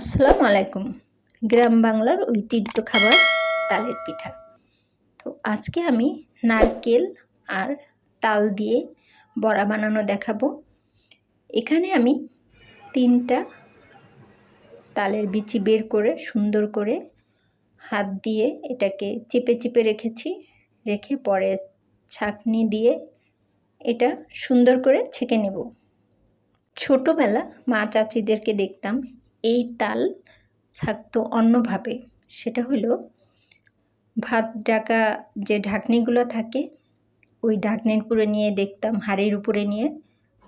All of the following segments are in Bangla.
আসসালামু আলাইকুম। গ্রাম বাংলার ঐতিহ্য খাবার তালের পিঠা। তো আজকে আমি নারকেল আর তাল দিয়ে বড়া বানানো দেখাবো। এখানে আমি তিনটা তালের বিচি বের করে সুন্দর করে হাত দিয়ে এটাকে চেপে চেপে রেখেছি। রেখে পরে ছাঁকনি দিয়ে এটা সুন্দর করে ছেঁকে নেব। ছোটোবেলা মা চাচিদেরকে দেখতাম এই তাল থাকতো অন্যভাবে। সেটা হলো, ভাত ডাকা যে ঢাকনিগুলো থাকে, ওই ঢাকনির উপরে নিয়ে দেখতাম, হাড়ির উপরে নিয়ে।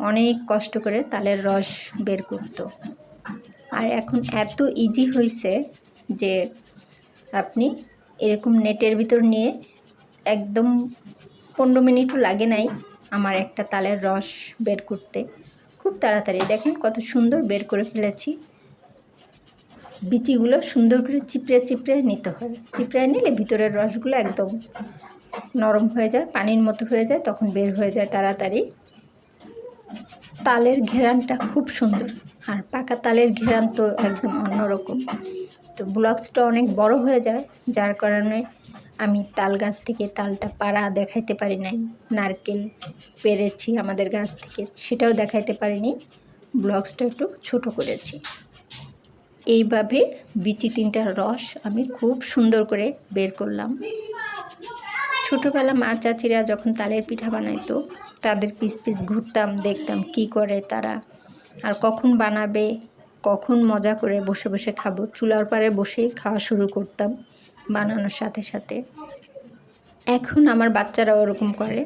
অনেক কষ্ট করে তালের রস বের করতো। আর এখন এত ইজি হয়েছে যে আপনি এরকম নেটের ভিতর নিয়ে একদম পনেরো মিনিটও লাগে নাই আমার একটা তালের রস বের করতে। খুব তাড়াতাড়ি। দেখেন কত সুন্দর বের করে ফেলেছি। বিচিগুলো সুন্দর করে চিপড়ে চিপড়ে নিতে হয়। চিপড়ে নিলে ভিতরের রসগুলো একদম নরম হয়ে যায়, পানির মতো হয়ে যায়, তখন বের হয়ে যায় তাড়াতাড়ি। তালের ঘেরানটা খুব সুন্দর। আর পাকা তালের ঘেরান তো একদম অন্যরকম। তো ব্লগসটা অনেক বড় হয়ে যায়, যার কারণে আমি তাল গাছ থেকে তালটা পাড়া দেখাইতে পারি নাই। নারকেল পেরেছি আমাদের গাছ থেকে, সেটাও দেখাইতে পারিনি। ব্লগসটা একটু ছোট করেছি। এইভাবে বিচি তিনটার রস আমি খুব সুন্দর করে বের করলাম। ছোটোবেলা মা চাচিরা যখন তালের পিঠা বানাইতো, তাদের পিস পিস ঘুরতাম, দেখতাম কি করে তারা, আর কখন বানাবে, কখন মজা করে বসে বসে খাব, চুলার পাড়ে বসেই খাওয়া শুরু করতাম বানানোর সাথে সাথে। এখন আমার বাচ্চারা ওরকম করে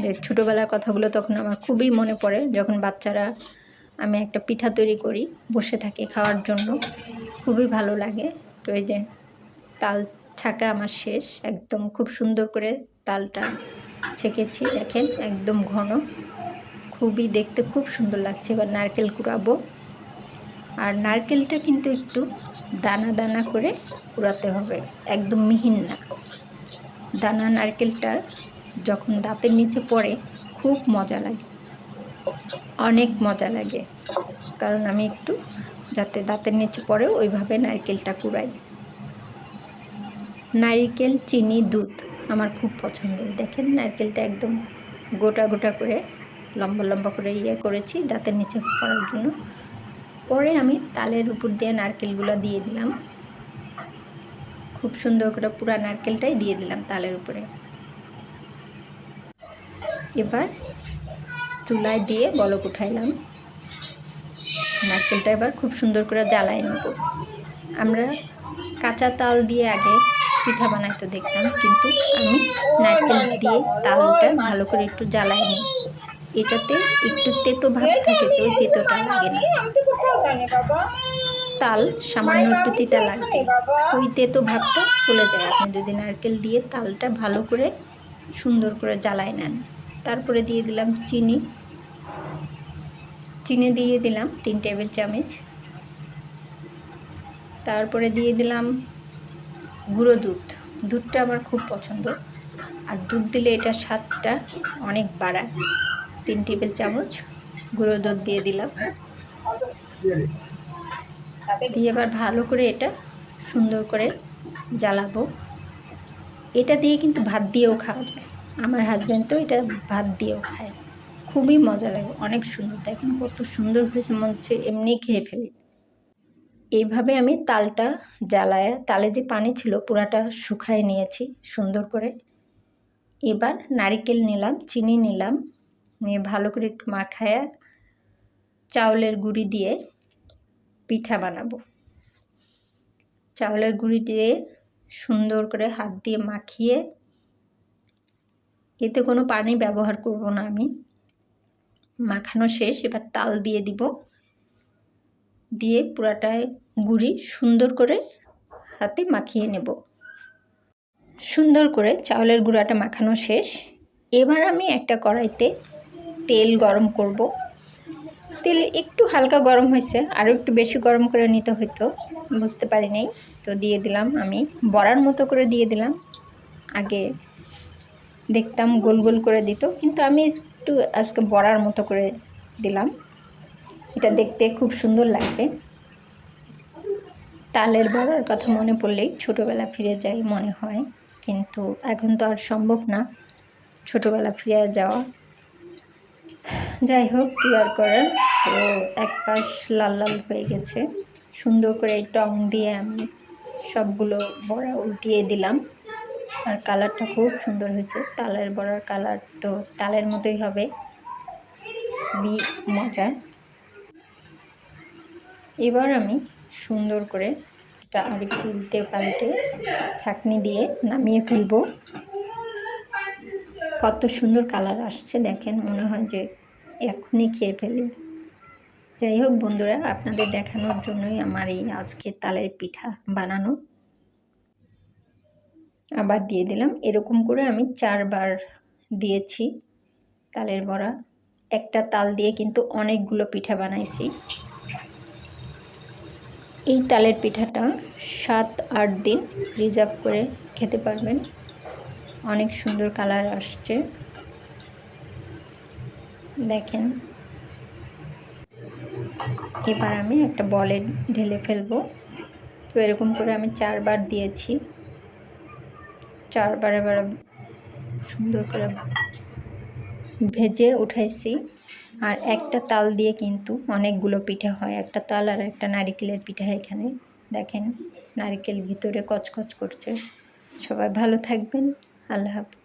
যে ছোটোবেলার কথাগুলো তখন আমার খুবই মনে পড়ে, যখন বাচ্চারা আমি একটা পিঠা তৈরি করি, বসে থাকি খাওয়ার জন্য। খুবই ভালো লাগে। তো এই যে তাল ছাকা আমার শেষ। একদম খুব সুন্দর করে তালটা ছেঁকেছি, দেখেন, একদম ঘন। খুবই দেখতে খুব সুন্দর লাগছে এবার নারকেল কুড়াবো। আর নারকেলটা কিন্তু একটু দানা দানা করে কুড়াতে হবে, একদম মিহিন না। দানা নারকেলটা যখন দাঁতের নিচে পড়ে, খুব মজা লাগে। অনেক মজা লাগে। কারণ আমি একটু যাতে দাঁতের নিচে পড়ে ওইভাবে নারকেলটা কুড়াই। নারিকেল, চিনি, দুধ আমার খুব পছন্দের। দেখেন নারকেলটা একদম গোটা গোটা করে, লম্বা লম্বা করে ইয়ে করেছি দাঁতের নিচে পড়ার জন্য। পরে আমি তালের উপর দিয়ে নারকেলগুলো দিয়ে দিলাম। খুব সুন্দর করে পুরা নারকেলটাই দিয়ে দিলাম তালের উপরে। এবার চুলায় দিয়ে বলক উঠাইলাম। নারকেলটা এবার খুব সুন্দর করে জ্বালাই নেব। আমরা কাঁচা তাল দিয়ে আগে পিঠা বানাইতে দেখতাম, কিন্তু আমি নারকেল দিয়ে তালটা ভালো করে একটু জ্বালাই নিই এটাতে একটু তেতো ভাব থাকে যে ওই তেতোটা লাগে না। তাল সামান্য একটু তিতা লাগবে। ওই তেতো ভাবটা চলে যায়। আপনি যদি নারকেল দিয়ে তালটা ভালো করে সুন্দর করে জ্বালায় নেন। তারপরে দিয়ে দিলাম চিনি। চিনি দিয়ে দিলাম তিন টেবিল চামচ। তারপরে দিয়ে দিলাম গুঁড়ো দুধ। দুধটা আমার খুব পছন্দ। আর দুধ দিলে এটা স্বাদটা অনেক বাড়ায়। তিন টেবিল চামচ গুঁড়ো দুধ দিয়ে দিলাম। দিয়ে এবার ভালো করে এটা সুন্দর করে জ্বালাবো। এটা দিয়ে কিন্তু ভাত দিয়েও খাওয়া যায়। আমার হাজব্যান্ড তো এটা ভাত দিয়েও খায়। খুবই মজা লাগে, অনেক সুন্দর। দেখেন কত সুন্দর হয়েছে, মনে হচ্ছে এমনি খেয়ে ফেলি। এইভাবে আমি তালটা জ্বালায়, তালে যে পানি ছিল পুরাটা শুকায় নিয়েছি সুন্দর করে। এবার নারিকেল নিলাম, চিনি নিলাম, নিয়ে ভালো করে একটু মাখায়া চাউলের গুঁড়ি দিয়ে পিঠা বানাবো। চাউলের গুঁড়ি দিয়ে সুন্দর করে হাত দিয়ে মাখিয়ে এতে কোনো পানি ব্যবহার করব না আমি। মাখানো শেষ, এবার তাল দিয়ে দিব। দিয়ে পুরাটায় গুঁড়ি সুন্দর করে হাতে মাখিয়ে নেব। সুন্দর করে চাউলের গুঁড়াটা মাখানো শেষ। এবার আমি একটা কড়াইতে তেল গরম করব। তেল একটু হালকা গরম হয়েছে, আরও একটু বেশি গরম করে নিতে হইতো, বুঝতে পারি নাই। তো দিয়ে দিলাম আমি, বড়ার মতো করে দিয়ে দিলাম। আগে দেখতাম, গোল গোল করে দিত। কিন্তু আমি একটু আজকে বড়ার মতো করে দিলাম। এটা দেখতে খুব সুন্দর লাগবে। তালের বড়ার কথা মনে পড়লেই ছোটোবেলা ফিরে যাই মনে হয়। কিন্তু এখন তো আর সম্ভব না ছোটোবেলা ফিরে যাওয়া। যাই হোক, কী আর করার? তো এক পাশ লাল লাল হয়ে গেছে। সুন্দর করে টং দিয়ে আমি সবগুলো বড়া উল্টিয়ে দিলাম। আর কালারটা খুব সুন্দর হয়েছে। তালের বড়ার কালার তো তালের মতোই হবে। খুবই মজার। এবার আমি সুন্দর করে এটা আরেকটু উল্টে পাল্টে ছাঁকনি দিয়ে নামিয়ে ফেলব। কত সুন্দর কালার আসছে, দেখেন, মনে হয় যে এখনই খেয়ে ফেলি। যাই হোক বন্ধুরা, আপনাদের দেখানোর জন্যই আমার এই আজকে তালের পিঠা বানানো। আবার দিয়ে দিলাম। এরকম করে আমি চারবার দিয়েছি তালের বড়া। একটা তাল দিয়ে কিন্তু অনেকগুলো পিঠা বানাইছি। এই তালের পিঠাটা সাত, আট দিন রিজার্ভ করে খেতে পারবেন। অনেক সুন্দর কালার আসছে। দেখেন। এবার আমি একটা বলে ঢেলে ফেলব। তো এরকম করে আমি চারবার দিয়েছি। চারবার এবার সুন্দর করে ভেজে উঠাইছি। আর একটা তাল দিয়ে কিন্তু অনেকগুলো পিঠা হয়। একটা তাল আর একটা নারিকেলের পিঠা এখানে। দেখেন, নারিকেল ভিতরে কচকচ করছে। সবাই ভালো থাকবেন। আল্লাহ হাফিজ।